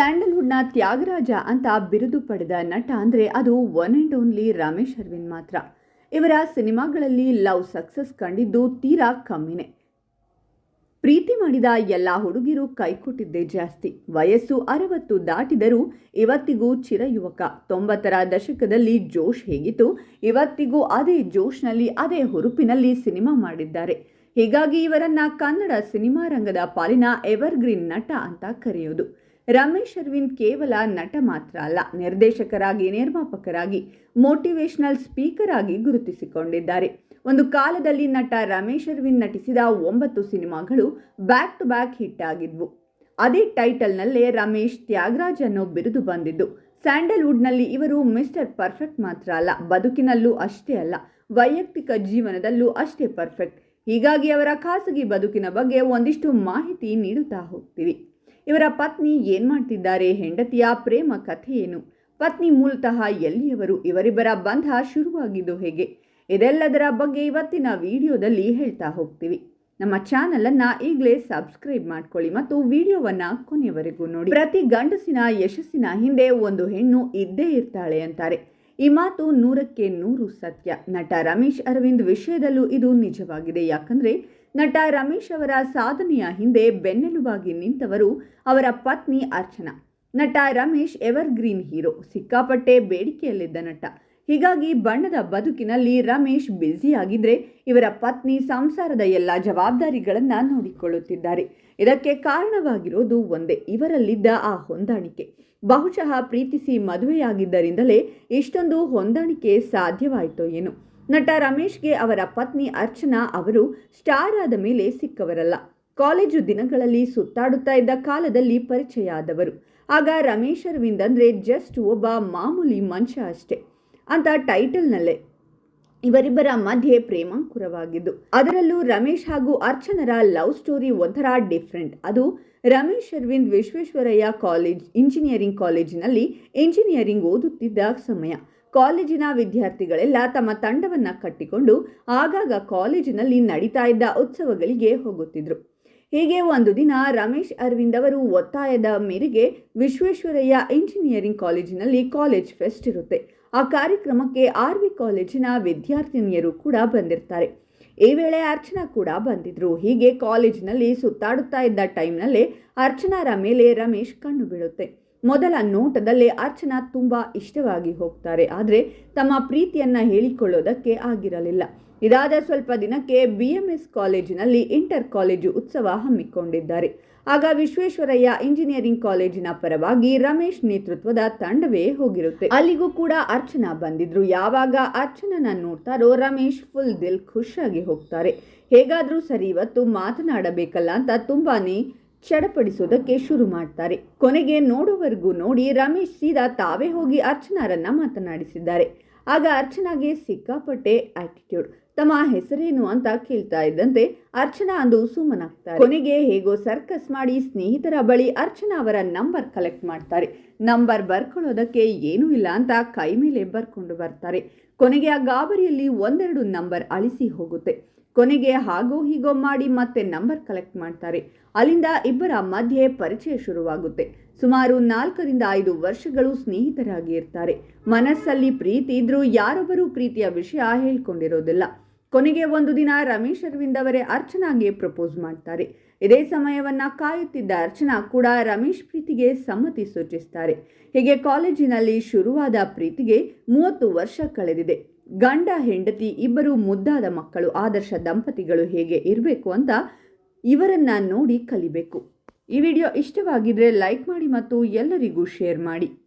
ಸ್ಯಾಂಡಲ್ವುಡ್ನ ತ್ಯಾಗರಾಜ ಅಂತ ಬಿರುದು ಪಡೆದ ನಟ ಅಂದರೆ ಅದು one and only Ramesh Aravind ಮಾತ್ರ. ಇವರ ಸಿನಿಮಾಗಳಲ್ಲಿ ಲವ್ ಸಕ್ಸಸ್ ಕಂಡಿದ್ದು ತೀರಾ ಕಮ್ಮಿನೇ. ಪ್ರೀತಿ ಮಾಡಿದ ಎಲ್ಲ ಹುಡುಗಿರು ಕೈಕೊಟ್ಟಿದ್ದೇ ಜಾಸ್ತಿ. ವಯಸ್ಸು ಅರವತ್ತು ದಾಟಿದರೂ ಇವತ್ತಿಗೂ ಚಿರಯುವಕ ತೊಂಬತ್ತರ ದಶಕದಲ್ಲಿ ಜೋಶ್ ಹೇಗಿತ್ತು, ಇವತ್ತಿಗೂ ಅದೇ ಜೋಶ್ನಲ್ಲಿ, ಅದೇ ಹುರುಪಿನಲ್ಲಿ ಸಿನಿಮಾ ಮಾಡಿದ್ದಾರೆ. ಹೀಗಾಗಿ ಇವರನ್ನ ಕನ್ನಡ ಸಿನಿಮಾ ರಂಗದ ಪಾಲಿನ ಎವರ್ಗ್ರೀನ್ ನಟ ಅಂತ ಕರೆಯೋದು. ರಮೇಶ್ ಅರವಿಂದ್ ಕೇವಲ ನಟ ಮಾತ್ರ ಅಲ್ಲ, ನಿರ್ದೇಶಕರಾಗಿ, ನಿರ್ಮಾಪಕರಾಗಿ ಮೋಟಿವೇಶನಲ್ ಸ್ಪೀಕರ್ ಆಗಿ ಗುರುತಿಸಿಕೊಂಡಿದ್ದಾರೆ. ಒಂದು ಕಾಲದಲ್ಲಿ ನಟ ರಮೇಶ್ ಅರವಿಂದ್ ನಟಿಸಿದ ಒಂಬತ್ತು ಸಿನಿಮಾಗಳು ಬ್ಯಾಕ್ ಟು ಬ್ಯಾಕ್ ಹಿಟ್ ಆಗಿದ್ವು. ಅದೇ ಟೈಟಲ್ನಲ್ಲೇ ರಮೇಶ್ ತ್ಯಾಗರಾಜ್ ಅನ್ನೋ ಬಿರುದು ಬಂದಿದ್ದು. ಸ್ಯಾಂಡಲ್ವುಡ್ನಲ್ಲಿ ಇವರು ಮಿಸ್ಟರ್ ಪರ್ಫೆಕ್ಟ್ ಮಾತ್ರ ಅಲ್ಲ, ಬದುಕಿನಲ್ಲೂ ಅಷ್ಟೇ ಅಲ್ಲ, ವೈಯಕ್ತಿಕ ಜೀವನದಲ್ಲೂ ಅಷ್ಟೇ ಪರ್ಫೆಕ್ಟ್ ಹೀಗಾಗಿ ಅವರ ಖಾಸಗಿ ಬದುಕಿನ ಬಗ್ಗೆ ಒಂದಿಷ್ಟು ಮಾಹಿತಿ ನೀಡುತ್ತಾ ಹೋಗ್ತೀವಿ. ಇವರ ಪತ್ನಿ ಏನ್ ಮಾಡ್ತಿದ್ದಾರೆ? ಹೆಂಡತಿಯ ಪ್ರೇಮ ಕಥೆ ಏನು? ಪತ್ನಿ ಮೂಲತಃ ಎಲ್ಲಿಯವರು? ಇವರಿಬ್ಬರ ಬಂಧ ಶುರುವಾಗಿದ್ದು ಹೇಗೆ? ಇದೆಲ್ಲದರ ಬಗ್ಗೆ ಇವತ್ತಿನ ವಿಡಿಯೋದಲ್ಲಿ ಹೇಳ್ತಾ ಹೋಗ್ತೀವಿ. ನಮ್ಮ ಚಾನಲನ್ನು ಈಗಲೇ ಸಬ್ಸ್ಕ್ರೈಬ್ ಮಾಡ್ಕೊಳ್ಳಿ ಮತ್ತು ವಿಡಿಯೋವನ್ನ ಕೊನೆಯವರೆಗೂ ನೋಡಿ. ಪ್ರತಿ ಗಂಡಸಿನ ಯಶಸ್ಸಿನ ಹಿಂದೆ ಒಂದು ಹೆಣ್ಣು ಇದ್ದೇ ಇರ್ತಾಳೆ ಅಂತಾರೆ. ಈ ಮಾತು ನೂರಕ್ಕೆ ನೂರು ಸತ್ಯ. ನಟ ರಮೇಶ್ ಅರವಿಂದ್ ವಿಷಯದಲ್ಲೂ ಇದು ನಿಜವಾಗಿದೆ. ಯಾಕಂದ್ರೆ, ನಟ ರಮೇಶ್ ಅವರ ಸಾಧನೆಯ ಹಿಂದೆ ಬೆನ್ನೆಲುಬಾಗಿ ನಿಂತವರು ಅವರ ಪತ್ನಿ ಅರ್ಚನಾ. ನಟ ರಮೇಶ್ ಎವರ್ಗ್ರೀನ್ ಹೀರೋ. ಸಿಕ್ಕಾಪಟ್ಟೆ ಬೇಡಿಕೆಯಲ್ಲಿದ್ದ ನಟ. ಹೀಗಾಗಿ ಬಣ್ಣದ ಬದುಕಿನಲ್ಲಿ ರಮೇಶ್ ಬ್ಯುಸಿಯಾಗಿದ್ದರೆ ಇವರ ಪತ್ನಿ ಸಂಸಾರದ ಎಲ್ಲ ಜವಾಬ್ದಾರಿಗಳನ್ನು ನೋಡಿಕೊಳ್ಳುತ್ತಿದ್ದಾರೆ. ಇದಕ್ಕೆ ಕಾರಣವಾಗಿರೋದು ಒಂದೇ, ಇವರಲ್ಲಿದ್ದ ಆ ಹೊಂದಾಣಿಕೆ. ಬಹುಶಃ ಪ್ರೀತಿಸಿ ಮದುವೆಯಾಗಿದ್ದರಿಂದಲೇ ಇಷ್ಟೊಂದು ಹೊಂದಾಣಿಕೆ ಸಾಧ್ಯವಾಯಿತೋ ಏನು. ನಟ ರಮೇಶ್ಗೆ ಅವರ ಪತ್ನಿ ಅರ್ಚನಾ ಅವರು ಸ್ಟಾರ್ ಆದ ಮೇಲೆ ಸಿಕ್ಕವರಲ್ಲ. ಕಾಲೇಜು ದಿನಗಳಲ್ಲಿ ಸುತ್ತಾಡುತ್ತಾ ಇದ್ದ ಕಾಲದಲ್ಲಿ ಪರಿಚಯ ಆದವರು. ಆಗ ರಮೇಶ್ ಅರವಿಂದ್ ಅಂದರೆ ಜಸ್ಟ್ ಒಬ್ಬ ಮಾಮೂಲಿ ಮನುಷ್ಯ ಅಷ್ಟೇ. ಅಂತ ಟೈಟಲ್ನಲ್ಲೇ ಇವರಿಬ್ಬರ ಮಧ್ಯೆ ಪ್ರೇಮಾಂಕುರವಾಗಿದ್ದು. ಅದರಲ್ಲೂ ರಮೇಶ್ ಹಾಗೂ ಅರ್ಚನರ ಲವ್ ಸ್ಟೋರಿ ಒಂಥರ ಡಿಫ್ರೆಂಟ್. ಅದು ರಮೇಶ್ ಅರವಿಂದ್ ವಿಶ್ವೇಶ್ವರಯ್ಯ ಕಾಲೇಜ್, ಇಂಜಿನಿಯರಿಂಗ್ ಕಾಲೇಜಿನಲ್ಲಿ ಇಂಜಿನಿಯರಿಂಗ್ ಓದುತ್ತಿದ್ದ ಸಮಯ. ಕಾಲೇಜಿನ ವಿದ್ಯಾರ್ಥಿಗಳೆಲ್ಲ ತಮ್ಮ ತಂಡವನ್ನು ಕಟ್ಟಿಕೊಂಡು ಆಗಾಗ ಕಾಲೇಜಿನಲ್ಲಿ ನಡೀತಾ ಇದ್ದ ಉತ್ಸವಗಳಿಗೆ ಹೋಗುತ್ತಿದ್ರು. ಹೀಗೆ ಒಂದು ದಿನ ರಮೇಶ್ ಅರವಿಂದ್ ಅವರು ಒತ್ತಾಯದ ಮೇರೆಗೆ ವಿಶ್ವೇಶ್ವರಯ್ಯ ಇಂಜಿನಿಯರಿಂಗ್ ಕಾಲೇಜಿನಲ್ಲಿ ಕಾಲೇಜ್ ಫೆಸ್ಟ್ ಇರುತ್ತೆ. ಆ ಕಾರ್ಯಕ್ರಮಕ್ಕೆ ಆರ್ ವಿ ಕಾಲೇಜಿನ ವಿದ್ಯಾರ್ಥಿನಿಯರು ಕೂಡ ಬಂದಿರ್ತಾರೆ. ಈ ವೇಳೆ ಅರ್ಚನಾ ಕೂಡ ಬಂದಿದ್ರು. ಹೀಗೆ ಕಾಲೇಜಿನಲ್ಲಿ ಸುತ್ತಾಡುತ್ತಾ ಇದ್ದ ಟೈಮ್ನಲ್ಲೇ ಅರ್ಚನಾರ ಮೇಲೆ ರಮೇಶ್ ಕಣ್ಣು ಬೀಳುತ್ತೆ. ಮೊದಲ ನೋಟದಲ್ಲೇ ಅರ್ಚನಾ ತುಂಬ ಇಷ್ಟವಾಗಿ ಹೋಗ್ತಾರೆ. ಆದರೆ ತಮ್ಮ ಪ್ರೀತಿಯನ್ನ ಹೇಳಿಕೊಳ್ಳೋದಕ್ಕೆ ಆಗಿರಲಿಲ್ಲ. ಇದಾದ ಸ್ವಲ್ಪ ದಿನಕ್ಕೆ ಬಿ ಎಂ ಎಸ್ ಕಾಲೇಜಿನಲ್ಲಿ ಇಂಟರ್ ಕಾಲೇಜು ಉತ್ಸವ ಹಮ್ಮಿಕೊಂಡಿದ್ದಾರೆ. ಆಗ ವಿಶ್ವೇಶ್ವರಯ್ಯ ಇಂಜಿನಿಯರಿಂಗ್ ಕಾಲೇಜಿನ ಪರವಾಗಿ ರಮೇಶ್ ನೇತೃತ್ವದ ತಂಡವೇ ಹೋಗಿರುತ್ತೆ. ಅಲ್ಲಿಗೂ ಕೂಡ ಅರ್ಚನಾ ಬಂದಿದ್ರು. ಯಾವಾಗ ಅರ್ಚನನ ನೋಡ್ತಾರೋ ರಮೇಶ್ ಫುಲ್ ದಿಲ್ ಖುಷಿಯಾಗಿ ಹೋಗ್ತಾರೆ. ಹೇಗಾದರೂ ಸರಿ, ಇವತ್ತು ಮಾತನಾಡಬೇಕಲ್ಲ ಅಂತ ತುಂಬಾನೇ ಚಡಪಡಿಸೋದಕ್ಕೆ ಶುರು ಮಾಡ್ತಾರೆ. ಕೊನೆಗೆ ನೋಡೋವರೆಗೂ ನೋಡಿ ರಮೇಶ್ ಸೀದಾ ತಾವೇ ಹೋಗಿ ಅರ್ಚನಾರನ್ನ ಮಾತನಾಡಿಸಿದ್ದಾರೆ. ಆಗ ಅರ್ಚನಾಗೆ ಸಿಕ್ಕಾಪಟ್ಟೆ ಆಟಿಟ್ಯೂಡ್ ತಮ್ಮ ಹೆಸರೇನು ಅಂತ ಕೇಳ್ತಾ ಇದ್ದಂತೆ ಅರ್ಚನಾ ಅಂದು ಸುಮ್ಮನಾಗ್ತಾರೆ. ಕೊನೆಗೆ ಹೇಗೋ ಸರ್ಕಸ್ ಮಾಡಿ ಸ್ನೇಹಿತರ ಬಳಿ ಅರ್ಚನಾ ಅವರ ನಂಬರ್ ಕಲೆಕ್ಟ್ ಮಾಡ್ತಾರೆ. ನಂಬರ್ ಬರ್ಕೊಳ್ಳೋದಕ್ಕೆ ಏನೂ ಇಲ್ಲ ಅಂತ ಕೈ ಮೇಲೆ ಬರ್ಕೊಂಡು ಬರ್ತಾರೆ. ಕೊನೆಗೆ ಆ ಗಾಬರಿಯಲ್ಲಿ ಒಂದೆರಡು ನಂಬರ್ ಅಳಿಸಿ ಹೋಗುತ್ತೆ. ಕೊನೆಗೆ ಹಾಗೋ ಹೀಗೋ ಮಾಡಿ ಮತ್ತೆ ನಂಬರ್ ಕಲೆಕ್ಟ್ ಮಾಡ್ತಾರೆ. ಅಲ್ಲಿಂದ ಇಬ್ಬರ ಮಧ್ಯೆ ಪರಿಚಯ ಶುರುವಾಗುತ್ತೆ. ಸುಮಾರು ನಾಲ್ಕರಿಂದ ಐದು ವರ್ಷಗಳು ಸ್ನೇಹಿತರಾಗಿ ಇರ್ತಾರೆ. ಮನಸ್ಸಲ್ಲಿ ಪ್ರೀತಿ ಇದ್ರೂ ಯಾರೊಬ್ಬರೂ ಪ್ರೀತಿಯ ವಿಷಯ ಹೇಳ್ಕೊಂಡಿರೋದಿಲ್ಲ. ಕೊನೆಗೆ ಒಂದು ದಿನ ರಮೇಶ್ ಅರವಿಂದ್ ಅವರೇ ಅರ್ಚನಾಗೆ ಪ್ರಪೋಸ್ ಮಾಡ್ತಾರೆ. ಇದೇ ಸಮಯವನ್ನ ಕಾಯುತ್ತಿದ್ದ ಅರ್ಚನಾ ಕೂಡ ರಮೇಶ್ ಪ್ರೀತಿಗೆ ಸಮ್ಮತಿ ಸೂಚಿಸ್ತಾರೆ. ಹೀಗೆ ಕಾಲೇಜಿನಲ್ಲಿ ಶುರುವಾದ ಪ್ರೀತಿಗೆ ಮೂವತ್ತು ವರ್ಷ ಕಳೆದಿದೆ. ಗಂಡ, ಹೆಂಡತಿ ಇಬ್ಬರು ಮುದ್ದಾದ ಮಕ್ಕಳು, ಆದರ್ಶ ದಂಪತಿಗಳು ಹೇಗೆ ಇರಬೇಕು ಅಂತ ಇವರನ್ನ ನೋಡಿ ಕಲಿಬೇಕು. ಈ ವಿಡಿಯೋ ಇಷ್ಟವಾಗಿದ್ರೆ ಲೈಕ್ ಮಾಡಿ ಮತ್ತು ಎಲ್ಲರಿಗೂ ಶೇರ್ ಮಾಡಿ.